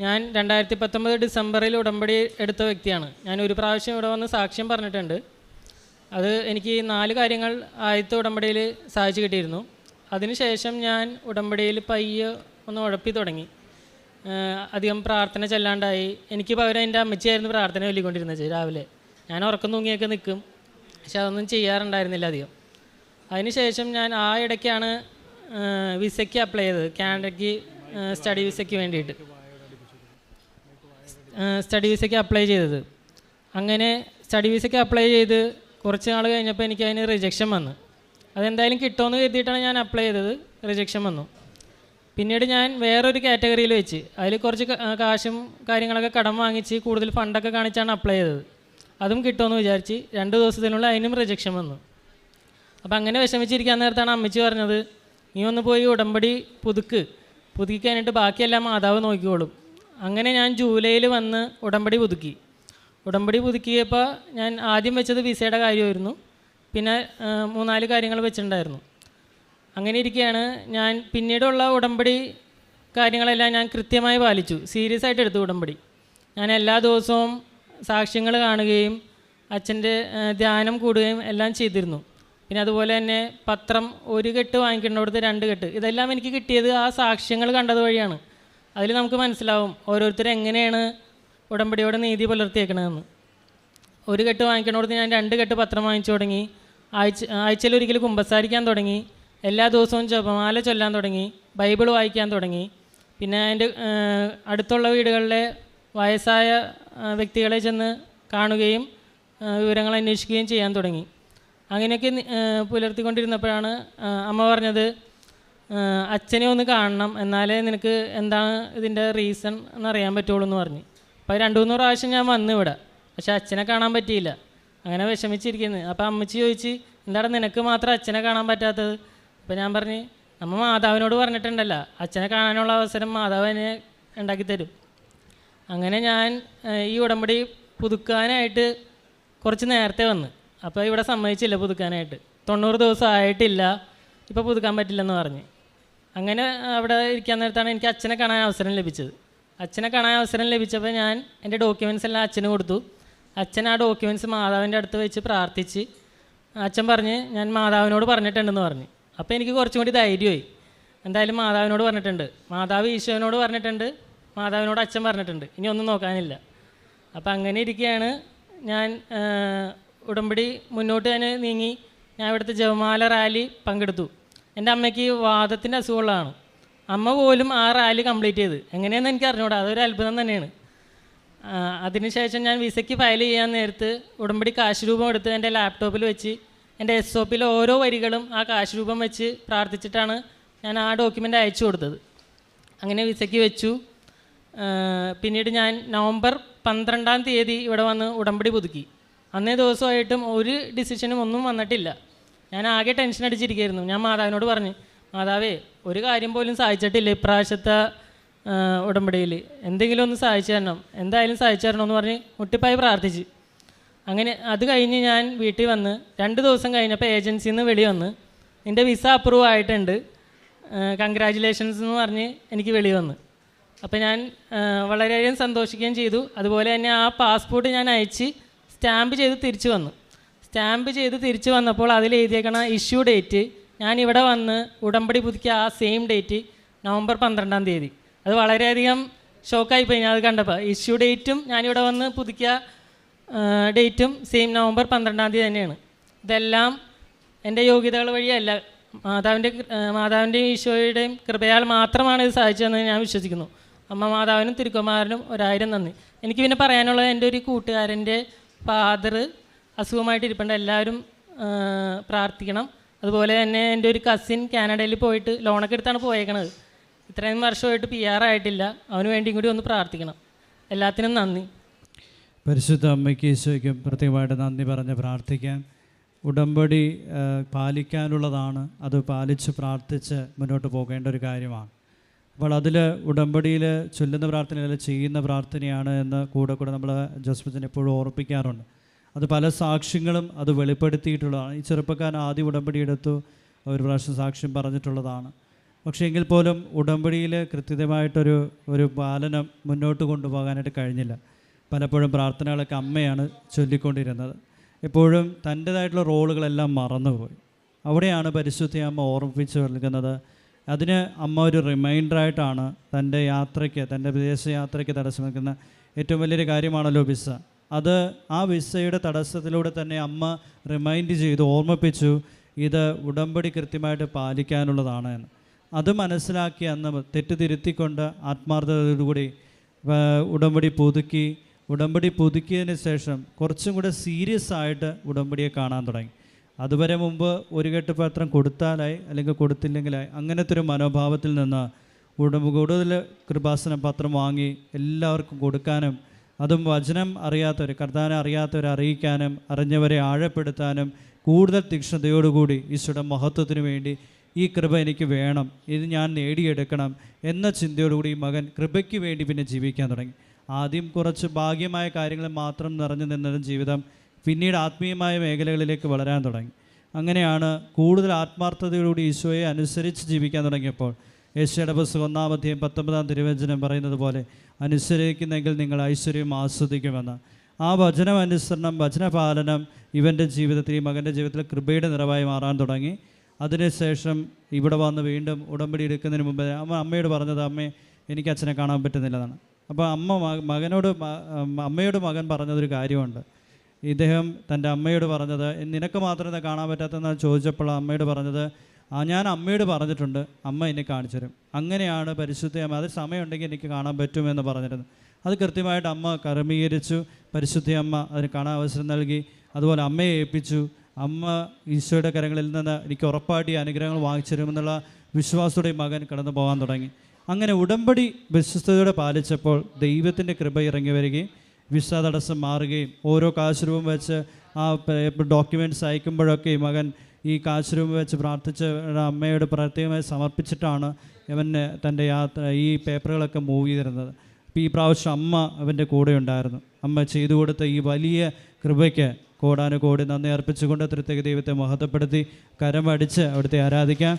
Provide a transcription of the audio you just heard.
ഞാൻ രണ്ടായിരത്തി പത്തൊമ്പത് ഡിസംബറിൽ ഉടമ്പടി എടുത്ത വ്യക്തിയാണ്. ഞാൻ ഒരു പ്രാവശ്യം ഇവിടെ വന്ന് സാക്ഷ്യം പറഞ്ഞിട്ടുണ്ട്. അത് എനിക്ക് നാല് കാര്യങ്ങൾ ആദ്യത്തെ ഉടമ്പടിയിൽ സാധിച്ചു കിട്ടിയിരുന്നു. അതിനുശേഷം ഞാൻ ഉടമ്പടിയിൽ പയ്യെ ഒന്ന് ഉഴപ്പി തുടങ്ങി. അധികം പ്രാർത്ഥന ചെല്ലാണ്ടായി. എനിക്ക് പകരം എന്റെ അമ്മച്ചിയായിരുന്നു പ്രാർത്ഥന ചൊല്ലിക്കൊണ്ടിരുന്നത് രാവിലെ. ഞാൻ ഉറക്കം തൂങ്ങിയൊക്കെ നിൽക്കും. പക്ഷെ അതൊന്നും ചെയ്യാറുണ്ടായിരുന്നില്ല അധികം. അതിനുശേഷം ഞാൻ ആ ഇടയ്ക്കാണ് വിസയ്ക്ക് അപ്ലൈ ചെയ്തത്. കാനഡയ്ക്ക് സ്റ്റഡി വിസയ്ക്ക് വേണ്ടിയിട്ട്. സ്റ്റഡി വിസയ്ക്ക് അപ്ലൈ ചെയ്തത്. അങ്ങനെ സ്റ്റഡി വിസയ്ക്ക് അപ്ലൈ ചെയ്ത് കുറച്ച് നാൾ കഴിഞ്ഞപ്പോൾ എനിക്ക് അതിന് റിജക്ഷൻ വന്നു. അതെന്തായാലും കിട്ടുമെന്ന് കരുതിയിട്ടാണ് ഞാൻ അപ്ലൈ ചെയ്തത്. റിജക്ഷൻ വന്നു. പിന്നീട് ഞാൻ വേറൊരു കാറ്റഗറിയിൽ വെച്ച് അതിൽ കുറച്ച് കാശും കാര്യങ്ങളൊക്കെ കടം വാങ്ങിച്ച് കൂടുതൽ ഫണ്ടൊക്കെ കാണിച്ചാണ് അപ്ലൈ ചെയ്തത്. അതും കിട്ടുമെന്ന് വിചാരിച്ച് രണ്ട് ദിവസത്തിനുള്ളിൽ അതിനും റിജക്ഷൻ വന്നു. അപ്പം അങ്ങനെ വിഷമിച്ചിരിക്കാൻ നേരത്താണ് അമ്മച്ചി പറഞ്ഞത് നീ ഒന്ന് പോയി ഉടമ്പടി പുതുക്ക്. പുതുക്കി കഴിഞ്ഞിട്ട് ബാക്കിയെല്ലാം മാതാവ് നോക്കിക്കോളും. അങ്ങനെ ഞാൻ ജൂലൈയിൽ വന്ന് ഉടമ്പടി പുതുക്കി. ഉടമ്പടി പുതുക്കിയപ്പോൾ ഞാൻ ആദ്യം വെച്ചത് വിസയുടെ കാര്യമായിരുന്നു. പിന്നെ മൂന്നാൽ കാര്യങ്ങൾ വെച്ചിട്ടുണ്ടായിരുന്നു. അങ്ങനെ ഇരിക്കുകയാണ്. ഞാൻ പിന്നീടുള്ള ഉടമ്പടി കാര്യങ്ങളെല്ലാം ഞാൻ കൃത്യമായി പാലിച്ചു. സീരിയസ് ആയിട്ട് എടുത്തു ഉടമ്പടി. ഞാൻ എല്ലാ ദിവസവും സാക്ഷ്യങ്ങൾ കാണുകയും അച്ഛന്റെ ധ്യാനം കൂടുകയും എല്ലാം ചെയ്തിരുന്നു. പിന്നെ അതുപോലെ തന്നെ പത്രം ഒരു കെട്ട് വാങ്ങിക്കേണ്ടവിടുത്തെ രണ്ട് കെട്ട്. ഇതെല്ലാം എനിക്ക് കിട്ടിയത് ആ സാക്ഷ്യങ്ങൾ കണ്ടത് വഴിയാണ്. അതിൽ നമുക്ക് മനസ്സിലാവും ഓരോരുത്തർ എങ്ങനെയാണ് ഉടമ്പടിയോട് നീതി പുലർത്തിയേക്കണതെന്ന്. ഒരു കെട്ട് വാങ്ങിക്കണോടത്ത് ഞാൻ രണ്ട് കെട്ട് പത്രം വാങ്ങിച്ചു തുടങ്ങി. ആഴ്ച ആഴ്ചയിൽ ഒരിക്കൽ കുമ്പസാരിക്കാൻ തുടങ്ങി. എല്ലാ ദിവസവും ജപമാല ചൊല്ലാൻ തുടങ്ങി. ബൈബിൾ വായിക്കാൻ തുടങ്ങി. പിന്നെ അതിന്റെ അടുത്തുള്ള വീടുകളിലെ വയസ്സായ വ്യക്തികളെ ചെന്ന് കാണുകയും വിവരങ്ങൾ അന്വേഷിക്കുകയും ചെയ്യാൻ തുടങ്ങി. അങ്ങനെയൊക്കെ പുലർത്തിക്കൊണ്ടിരുന്നപ്പോഴാണ് അമ്മ പറഞ്ഞത് അച്ഛനെ ഒന്ന് കാണണം എന്നാലേ നിനക്ക് എന്താണ് ഇതിന്റെ റീസൺ എന്നറിയാൻ പറ്റുള്ളൂ എന്ന് പറഞ്ഞു. അപ്പോൾ രണ്ടു മൂന്ന് പ്രാവശ്യം ഞാൻ വന്നു ഇവിടെ. പക്ഷേ അച്ഛനെ കാണാൻ പറ്റിയില്ല. അങ്ങനെ വിഷമിച്ചിരിക്കുന്നത് അപ്പോൾ അമ്മച്ചി ചോദിച്ച് എന്താണ് നിനക്ക് മാത്രം അച്ഛനെ കാണാൻ പറ്റാത്തത്? അപ്പോൾ ഞാൻ പറഞ്ഞ് നമ്മൾ മാതാവിനോട് പറഞ്ഞിട്ടുണ്ടല്ലോ. അച്ഛനെ കാണാനുള്ള അവസരം മാതാവ് ഉണ്ടാക്കി തരും. അങ്ങനെ ഞാൻ ഈ ഉടമ്പടി പുതുക്കാനായിട്ട് കുറച്ച് നേരത്തെ വന്ന്. അപ്പോൾ ഇവിടെ സമ്മതിച്ചില്ല പുതുക്കാനായിട്ട്. തൊണ്ണൂറ് ദിവസം ആയിട്ടില്ല. ഇപ്പോൾ പുതുക്കാൻ പറ്റില്ലെന്ന് പറഞ്ഞ്. അങ്ങനെ അവിടെ ഇരിക്കാൻ നേരത്താണ് എനിക്ക് അച്ഛനെ കാണാൻ അവസരം ലഭിച്ചത്. അച്ഛനെ കാണാൻ അവസരം ലഭിച്ചപ്പോൾ ഞാൻ എന്റെ ഡോക്യുമെന്റ്സ് എല്ലാം അച്ഛന് കൊടുത്തു. അച്ഛൻ ആ ഡോക്യുമെന്റ്സ് മാതാവിന്റെ അടുത്ത് വെച്ച് പ്രാർത്ഥിച്ച് അച്ഛൻ പറഞ്ഞ് ഞാൻ മാതാവിനോട് പറഞ്ഞിട്ടുണ്ടെന്ന് പറഞ്ഞു. അപ്പോൾ എനിക്ക് കുറച്ചും കൂടി ധൈര്യമായി. എന്തായാലും മാതാവിനോട് പറഞ്ഞിട്ടുണ്ട്. മാതാവ് ഈശോനോട് പറഞ്ഞിട്ടുണ്ട്. മാതാവിനോട് അച്ഛൻ പറഞ്ഞിട്ടുണ്ട്. ഇനി ഒന്നും നോക്കാനില്ല. അപ്പോൾ അങ്ങനെ ഇരിക്കുകയാണ്. ഞാൻ ഉടമ്പടി മുന്നോട്ട് തന്നെ നീങ്ങി. ഞാൻ ഇവിടുത്തെ ജവമാല റാലി പങ്കെടുത്തു. എന്റെ അമ്മയ്ക്ക് വാദത്തിന്റെ അസുഖമുള്ളതാണ്. അമ്മ പോലും ആ റാലി കംപ്ലീറ്റ് ചെയ്ത്. എങ്ങനെയാണെന്ന് എനിക്ക് അറിഞ്ഞൂടാ. അതൊരു അത്ഭുതം തന്നെയാണ്. അതിനുശേഷം ഞാൻ വിസയ്ക്ക് ഫയൽ ചെയ്യാൻ നേരത്ത് ഉടമ്പടി കാശ് രൂപം എടുത്ത് എന്റെ ലാപ്ടോപ്പിൽ വെച്ച് എന്റെ എസ് ഒ പിയിലെ ഓരോ വരികളും ആ കാശ് രൂപം വെച്ച് പ്രാർത്ഥിച്ചിട്ടാണ് ഞാൻ ആ ഡോക്യുമെന്റ് അയച്ചു കൊടുത്തത്. അങ്ങനെ വിസയ്ക്ക് വെച്ചു. പിന്നീട് ഞാൻ നവംബർ പന്ത്രണ്ടാം തീയതി ഇവിടെ വന്ന് ഉടമ്പടി പുതുക്കി. അന്നേ ദിവസമായിട്ടും ഒരു ഡിസിഷനും ഒന്നും വന്നിട്ടില്ല. ഞാൻ ആകെ ടെൻഷൻ അടിച്ചിരിക്കുകയായിരുന്നു ഞാൻ മാതാവിനോട് പറഞ്ഞു മാതാവേ ഒരു കാര്യം പോലും സഹായിച്ചിട്ടില്ല ഇപ്രാവശ്യത്തെ ഉടമ്പടിയിൽ. എന്തെങ്കിലും ഒന്ന് സഹായിച്ചു തരണം. എന്തായാലും സഹായിച്ചു തരണം എന്ന് പറഞ്ഞ് മുട്ടിപ്പായി പ്രാർത്ഥിച്ച്. അങ്ങനെ അത് കഴിഞ്ഞ് ഞാൻ വീട്ടിൽ വന്ന് രണ്ട് ദിവസം കഴിഞ്ഞപ്പോൾ ഏജൻസിയിൽ നിന്ന് വെളി വന്ന് നിന്റെ വിസ അപ്രൂവ് ആയിട്ടുണ്ട്. കൺഗ്രാജുലേഷൻസ് എന്ന് പറഞ്ഞ് എനിക്ക് വെളി വന്ന്. അപ്പോൾ ഞാൻ വളരെയധികം സന്തോഷിക്കുകയും ചെയ്തു. അതുപോലെ തന്നെ ആ പാസ്പോർട്ട് ഞാൻ അയച്ച് സ്റ്റാമ്പ് ചെയ്ത് തിരിച്ചു വന്നു. സ്റ്റാമ്പ് ചെയ്ത് തിരിച്ചു വന്നപ്പോൾ അതിൽ എഴുതിയേക്കണ ഇഷ്യൂ ഡേറ്റ്. ഞാൻ ഇവിടെ വന്ന് ഉടമ്പടി പുതുക്കിയ ആ സെയിം ഡേറ്റ് നവംബർ പന്ത്രണ്ടാം തീയതി. അത് വളരെയധികം ഷോക്കായിപ്പോയി ഞാൻ അത് കണ്ടപ്പോൾ. ഇഷ്യൂ ഡേറ്റും ഞാനിവിടെ വന്ന് പുതുക്കിയ ഡേറ്റും സെയിം നവംബർ പന്ത്രണ്ടാം തീയതി തന്നെയാണ്. ഇതെല്ലാം എന്റെ യോഗ്യതകൾ വഴിയല്ല. മാതാവിന്റെ മാതാവിന്റെയും ഈശോയുടെയും കൃപയാൽ മാത്രമാണ് ഇത് സാധിച്ചതെന്ന് ഞാൻ വിശ്വസിക്കുന്നു. അമ്മ മാതാവിനും തിരുക്കുമാരനും ഒരായിരം നന്ദി. എനിക്ക് പിന്നെ പറയാനുള്ളത് എന്റെ ഒരു കൂട്ടുകാരന്റെ ഫാദർ അസുഖമായിട്ട് ഇരിപ്പുണ്ട്. എല്ലാവരും പ്രാർത്ഥിക്കണം. അതുപോലെ തന്നെ എന്റെ ഒരു കസിൻ കാനഡയിൽ പോയിട്ട് ലോണൊക്കെ എടുത്താണ് പോയേക്കണത്. ഇത്രയും വർഷമായിട്ട് പി ആർ ആയിട്ടില്ല. അവന് വേണ്ടിയും കൂടി ഒന്ന് പ്രാർത്ഥിക്കണം. എല്ലാത്തിനും നന്ദി. പരിശുദ്ധ അമ്മയ്ക്ക് ഈശോയ്ക്കും പ്രത്യേകമായിട്ട് നന്ദി പറഞ്ഞ് പ്രാർത്ഥിക്കാം. ഉടമ്പടി പാലിക്കാനുള്ളതാണ്. അത് പാലിച്ച് പ്രാർത്ഥിച്ച് മുന്നോട്ട് പോകേണ്ട ഒരു കാര്യമാണ്. അപ്പോൾ അതിൽ ഉടമ്പടിയിൽ ചൊല്ലുന്ന പ്രാർത്ഥനയല്ല ചെയ്യുന്ന പ്രാർത്ഥനയാണ് എന്ന് കൂടെ കൂടെ നമ്മൾ ജസ്മിച്ചൻ എപ്പോഴും ഓർപ്പിക്കാറുണ്ട്. അത് പല സാക്ഷ്യങ്ങളും അത് വെളിപ്പെടുത്തിയിട്ടുള്ളതാണ്. ഈ ചെറുപ്പക്കാരൻ ആദ്യം ഉടമ്പടി എടുത്തു ഒരു പ്രാവശ്യം സാക്ഷ്യം പറഞ്ഞിട്ടുള്ളതാണ്. പക്ഷേ എങ്കിൽ പോലും ഉടമ്പടിയിൽ കൃത്യമായിട്ടൊരു ഒരു പാലനം മുന്നോട്ട് കൊണ്ടുപോകാനായിട്ട് കഴിഞ്ഞില്ല. പലപ്പോഴും പ്രാർത്ഥനകളൊക്കെ അമ്മയാണ് ചൊല്ലിക്കൊണ്ടിരുന്നത്. എപ്പോഴും തന്റേതായിട്ടുള്ള റോളുകളെല്ലാം മറന്നുപോയി. അവിടെയാണ് പരിശുദ്ധി അമ്മ ഓർമ്മിപ്പിച്ച് നൽകുന്നത്. അതിന് അമ്മ ഒരു റിമൈൻഡറായിട്ടാണ് തന്റെ യാത്രയ്ക്ക് തന്റെ വിദേശ യാത്രയ്ക്ക് തടസ്സം നിൽക്കുന്ന ഏറ്റവും വലിയൊരു കാര്യമാണല്ലോ വിസ. അത് ആ വിസയുടെ തടസ്സത്തിലൂടെ തന്നെ അമ്മ റിമൈൻഡ് ചെയ്തു ഓർമ്മിപ്പിച്ചു ഇത് ഉടമ്പടി കൃത്യമായിട്ട് പാലിക്കാനുള്ളതാണ് എന്ന്. അത് മനസ്സിലാക്കി അന്ന് തെറ്റുതിരുത്തിക്കൊണ്ട് ആത്മാർത്ഥതയോടുകൂടി ഉടമ്പടി പുതുക്കി. ഉടമ്പടി പുതുക്കിയതിന് ശേഷം കുറച്ചും കൂടെ സീരിയസ് ആയിട്ട് ഉടമ്പടിയെ കാണാൻ തുടങ്ങി. അതുവരെ മുമ്പ് ഒരു കെട്ട് പത്രം കൊടുത്താലായി അല്ലെങ്കിൽ കൊടുത്തില്ലെങ്കിലായി അങ്ങനത്തെ ഒരു മനോഭാവത്തിൽ നിന്ന് ഉടമ്പ് കൂടുതൽ കൃപാസന പത്രം വാങ്ങി എല്ലാവർക്കും കൊടുക്കാനും അതും വചനം അറിയാത്തവർ കർത്താനെ അറിയാത്തവരെ അറിയിക്കാനും അറിഞ്ഞവരെ ആഴപ്പെടുത്താനും കൂടുതൽ തീക്ഷ്ണതയോടുകൂടി ഈശോയുടെ മഹത്വത്തിന് വേണ്ടി ഈ കൃപ എനിക്ക് വേണം. ഇത് ഞാൻ നേടിയെടുക്കണം എന്ന ചിന്തയോടുകൂടി ഈ മകൻ കൃപയ്ക്ക് വേണ്ടി പിന്നെ ജീവിക്കാൻ തുടങ്ങി. ആദ്യം കുറച്ച് ഭാഗ്യമായ കാര്യങ്ങൾ മാത്രം നിറഞ്ഞു നിന്നതും ജീവിതം പിന്നീട് ആത്മീയമായ മേഖലകളിലേക്ക് വളരാൻ തുടങ്ങി. അങ്ങനെയാണ് കൂടുതൽ ആത്മാർത്ഥതയോടുകൂടി ഈശോയെ അനുസരിച്ച് ജീവിക്കാൻ തുടങ്ങിയപ്പോൾ യേശയുടെ പുസ്തകം ഒന്നാമധ്യം പത്തൊമ്പതാം തിരുവചനം പറയുന്നത് പോലെ അനുസരിക്കുന്നെങ്കിൽ നിങ്ങൾ ഐശ്വര്യം ആസ്വദിക്കുമെന്ന്. ആ വചനം അനുസരണം വചനപാലനം ഇവന്റെ ജീവിതത്തിൽ ഈ മകന്റെ ജീവിതത്തിൽ കൃപയുടെ നിറവായി മാറാൻ തുടങ്ങി. അതിനുശേഷം ഇവിടെ വന്ന് വീണ്ടും ഉടമ്പടി എടുക്കുന്നതിന് മുമ്പ് അമ്മ അമ്മയോട് പറഞ്ഞത് അമ്മേ എനിക്ക് അച്ഛനെ കാണാൻ പറ്റുന്നില്ലെന്നാണ്. അപ്പോൾ അമ്മ മകനോട് അമ്മയോട് മകൻ പറഞ്ഞതൊരു കാര്യമുണ്ട്. ഇദ്ദേഹം തന്റെ അമ്മയോട് പറഞ്ഞത് നിനക്ക് മാത്രമേ കാണാൻ പറ്റാത്തെന്ന് ചോദിച്ചപ്പോൾ അമ്മയോട് പറഞ്ഞത് ഞാൻ അമ്മയോട് പറഞ്ഞിട്ടുണ്ട് അമ്മ എന്നെ കാണിച്ചു തരും. അങ്ങനെയാണ് പരിശുദ്ധ അമ്മ അത് സമയമുണ്ടെങ്കിൽ എനിക്ക് കാണാൻ പറ്റുമെന്ന് പറഞ്ഞിരുന്നു അത് കൃത്യമായിട്ട് അമ്മ ക്രമീകരിച്ചു പരിശുദ്ധ അമ്മ അതിന് കാണാൻ അവസരം നൽകി അതുപോലെ അമ്മയെ ഏൽപ്പിച്ചു. അമ്മ ഈശോയുടെ കരങ്ങളിൽ നിന്ന് എനിക്ക് ഉറപ്പായിട്ട് ഈ അനുഗ്രഹങ്ങൾ വാങ്ങിച്ചു തരുമെന്നുള്ള വിശ്വാസത്തോടെ മകൻ കടന്നു പോകാൻ തുടങ്ങി. അങ്ങനെ ഉടമ്പടി വിശ്വസ്തയോടെ പാലിച്ചപ്പോൾ ദൈവത്തിന്റെ കൃപ ഇറങ്ങി വരികയും വിസ തടസ്സം മാറുകയും ഓരോ കാശ് രൂപം വെച്ച് ആ ഡോക്യുമെന്റ്സ് അയക്കുമ്പോഴൊക്കെ ഈ മകൻ ഈ കാശ് രൂപം വെച്ച് പ്രാർത്ഥിച്ച് അമ്മയോട് പ്രത്യേകമായി സമർപ്പിച്ചിട്ടാണ് ഇവൻ തന്റെ യാത്ര ഈ പേപ്പറുകളൊക്കെ മൂവ് ചെയ്തിരുന്നത്. അപ്പോൾ ഈ പ്രാവശ്യം അമ്മ അവന്റെ കൂടെ ഉണ്ടായിരുന്നു. അമ്മ ചെയ്തു കൊടുത്ത ഈ വലിയ കൃപയ്ക്ക് കോടാനുകോടി നന്ദി അർപ്പിച്ചുകൊണ്ട് തൃത്തക ദൈവത്തെ മഹത്വപ്പെടുത്തി കരമടിച്ച് അവിടുത്തെ ആരാധിക്കാം.